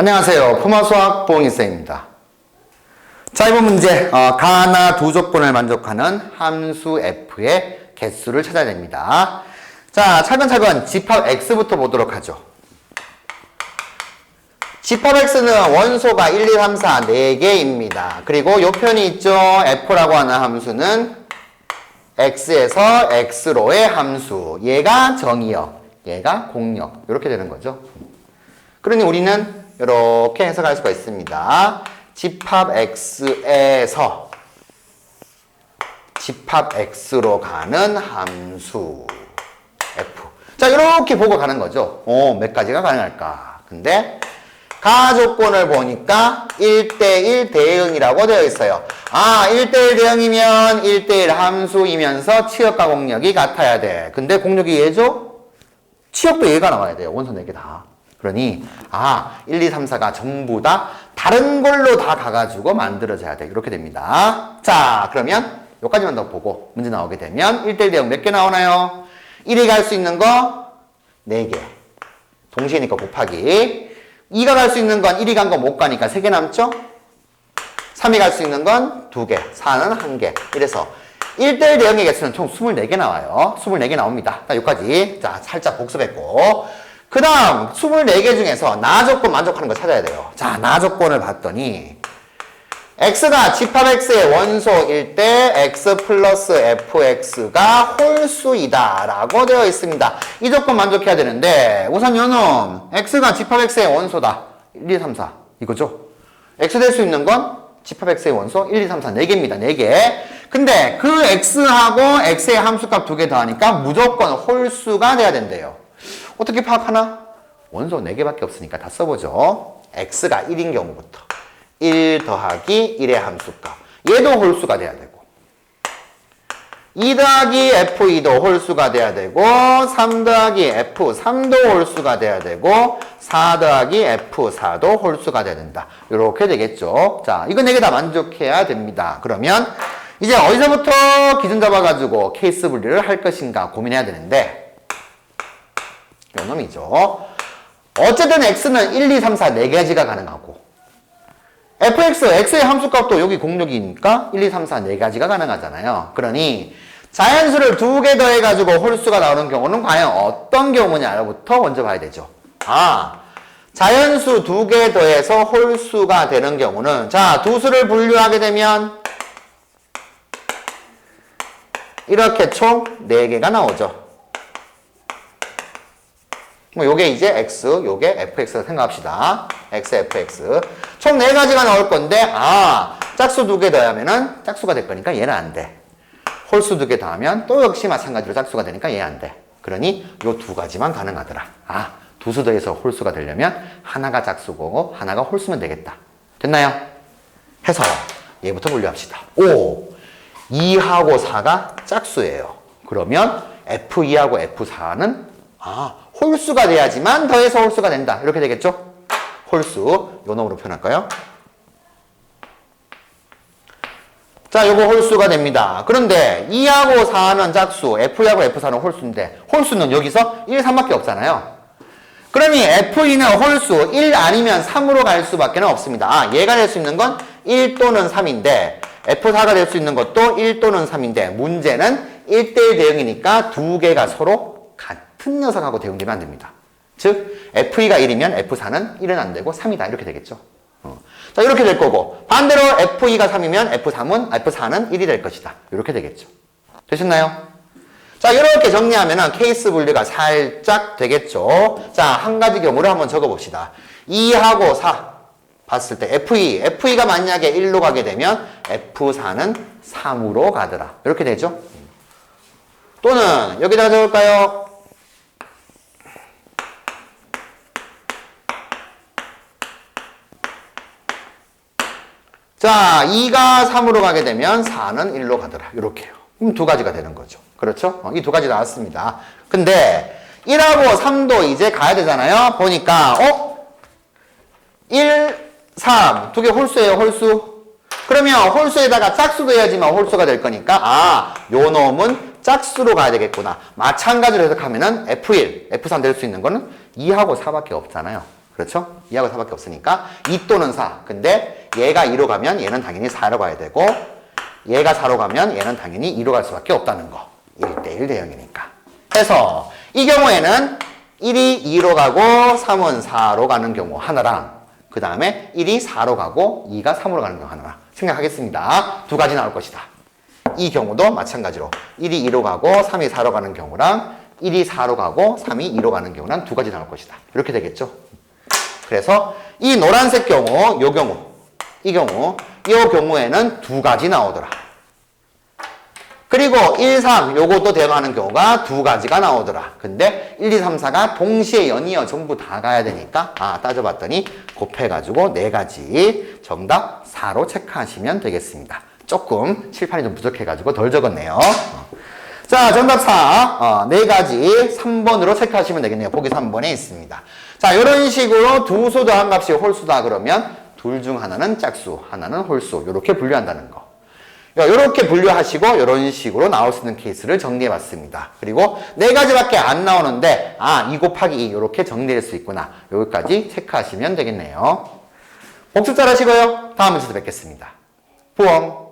안녕하세요. 포마수학 보응이쌤입니다. 자, 이번 문제. 어, 가나 두 조건을 만족하는 함수 f의 개수를 찾아야 됩니다. 자, 차근차근 집합 x부터 보도록 하죠. 집합 x는 원소가 1, 2, 3, 4, 4개입니다. 그리고 요 편이 있죠. f라고 하는 함수는 x에서 x로의 함수. 얘가 정의역, 얘가 공역. 이렇게 되는 거죠. 그러니 우리는 이렇게 해석할 수가 있습니다. 집합 x에서 집합 x로 가는 함수 f. 자, 이렇게 보고 가는 거죠. 어, 몇 가지가 가능할까? 근데 가조건을 보니까 1대1 대응이라고 되어 있어요. 아, 1대1 대응이면 1대1 함수이면서 치역과 공력이 같아야 돼. 근데 공력이 얘죠? 치역도 얘가 나와야 돼요. 원소 4개 다. 그러니 아 1, 2, 3, 4가 전부 다 다른 걸로 다 가가지고 만들어져야 돼. 이렇게 됩니다. 자 그러면 여기까지만 더 보고 문제 나오게 되면 1대1 대응 몇 개 나오나요? 1이 갈 수 있는 거 4개. 동시에니까 곱하기. 2가 갈 수 있는 건 1이 간 거 못 가니까 3개 남죠? 3이 갈 수 있는 건 2개 4는 1개. 이래서 1대1 대응의 개수는 총 24개 나와요. 24개 나옵니다. 자 여기까지. 자 살짝 복습했고 그 다음 24개 중에서 나 조건 만족하는 거 찾아야 돼요. 자, 나 조건을 봤더니 x가 집합 x의 원소일 때 x 플러스 fx가 홀수이다 라고 되어 있습니다. 이 조건 만족해야 되는데 우선 요놈 x가 집합 x의 원소다. 1, 2, 3, 4 이거죠. x 될 수 있는 건 집합 x의 원소 1, 2, 3, 4 4개입니다. 4개. 근데 그 x하고 x의 함수값 두 개 더하니까 무조건 홀수가 돼야 된대요. 어떻게 파악하나? 원소 4개밖에 없으니까 다 써보죠. x가 1인 경우부터 1 더하기 1의 함수값. 얘도 홀수가 돼야 되고 2 더하기 f2도 홀수가 돼야 되고 3 더하기 f3도 홀수가 돼야 되고 4 더하기 f4도 홀수가 돼야 된다. 이렇게 되겠죠. 자, 이거 4개 다 만족해야 됩니다. 그러면 이제 어디서부터 기준 잡아가지고 케이스 분리를 할 것인가 고민해야 되는데 요 놈이죠. 어쨌든 x는 1, 2, 3, 4 4가지가 가능하고 fx, x의 함수값도 여기 공력이니까 1, 2, 3, 4 4가지가 가능하잖아요. 그러니 자연수를 두 개 더해가지고 홀수가 나오는 경우는 과연 어떤 경우냐부터 먼저 봐야 되죠. 아, 자연수 두 개 더해서 홀수가 되는 경우는 자, 두 수를 분류하게 되면 이렇게 총 4개가 나오죠. 뭐 요게 이제 x, 요게 fx가 생각합시다. x, fx. 총 네 가지가 나올 건데 아 짝수 두 개 더하면은 짝수가 될 거니까 얘는 안 돼. 홀수 두 개 더하면 또 역시 마찬가지로 짝수가 되니까 얘 안 돼. 그러니 요 두 가지만 가능하더라. 아 두 수 더해서 홀수가 되려면 하나가 짝수고 하나가 홀수면 되겠다. 됐나요? 해서 얘부터 분류합시다. 오 2하고 4가 짝수예요. 그러면 f2하고 f4는 아 홀수가 돼야지만 더해서 홀수가 된다. 이렇게 되겠죠? 홀수. 요 놈으로 표현할까요? 자, 요거 홀수가 됩니다. 그런데 2하고 4는 짝수, F2하고 F4는 홀수인데 홀수는 여기서 1, 3밖에 없잖아요. 그러니 F2는 홀수 1 아니면 3으로 갈 수밖에 없습니다. 아, 얘가 될 수 있는 건 1 또는 3인데 F4가 될 수 있는 것도 1 또는 3인데 문제는 1대1 대응이니까 두 개가 서로 같은 녀석하고 대응되면 안 됩니다. 즉 F2가 1이면 F4는 1은 안 되고 3이다 이렇게 되겠죠. 어. 자 이렇게 될 거고 반대로 F2가 3이면 F3은 F4는 1이 될 것이다. 이렇게 되겠죠. 되셨나요? 자 이렇게 정리하면 케이스 분리가 살짝 되겠죠. 자한 가지 경우를 한번 적어봅시다. 2하고 4 봤을 때 F2, F2가 만약에 1로 가게 되면 F4는 3으로 가더라. 이렇게 되죠. 또는 여기다가 적을까요? 자, 2가 3으로 가게 되면 4는 1로 가더라. 이렇게요. 그럼 두 가지가 되는 거죠. 그렇죠? 이두 가지 나왔습니다. 근데 1하고 3도 이제 가야 되잖아요. 보니까 어? 1, 3. 두 개 홀수예요, 홀수. 그러면 홀수에다가 짝수도 해야지만 홀수가 될 거니까 아, 요 놈은 짝수로 가야 되겠구나. 마찬가지로 해석하면은 F1, F3 될 수 있는 거는 2하고 4밖에 없잖아요. 그렇죠? 2하고 4밖에 없으니까 2 또는 4. 근데 얘가 2로 가면 얘는 당연히 4로 가야 되고 얘가 4로 가면 얘는 당연히 2로 갈 수밖에 없다는 거. 1대1 대형이니까. 그래서 이 경우에는 1이 2로 가고 3은 4로 가는 경우 하나랑 그 다음에 1이 4로 가고 2가 3으로 가는 경우 하나랑 생각하겠습니다. 두 가지 나올 것이다. 이 경우도 마찬가지로 1이 2로 가고 3이 4로 가는 경우랑 1이 4로 가고 3이 2로 가는 경우랑 두 가지 나올 것이다. 이렇게 되겠죠. 그래서 이 노란색 경우, 요 경우, 이 경우, 이 경우에는 두 가지 나오더라. 그리고 1, 3 요것도 대응하는 경우가 두 가지가 나오더라. 근데 1, 2, 3, 4가 동시에 연이어 전부 다 가야 되니까 아 따져봤더니 곱해가지고 네 가지 정답 4로 체크하시면 되겠습니다. 조금 칠판이 좀 부족해가지고 덜 적었네요. 어. 자 정답 4, 어, 네 가지 3번으로 체크하시면 되겠네요. 보기 3번에 있습니다. 자 이런 식으로 두수 더한 값이 홀수다 그러면 둘 중 하나는 짝수, 하나는 홀수 이렇게 분류한다는 거. 이렇게 분류하시고 이런 식으로 나올 수 있는 케이스를 정리해 봤습니다. 그리고 네 가지밖에 안 나오는데 아, 2 곱하기 2 이렇게 정리할 수 있구나. 여기까지 체크하시면 되겠네요. 복습 잘 하시고요. 다음 문제에서 뵙겠습니다. 부엉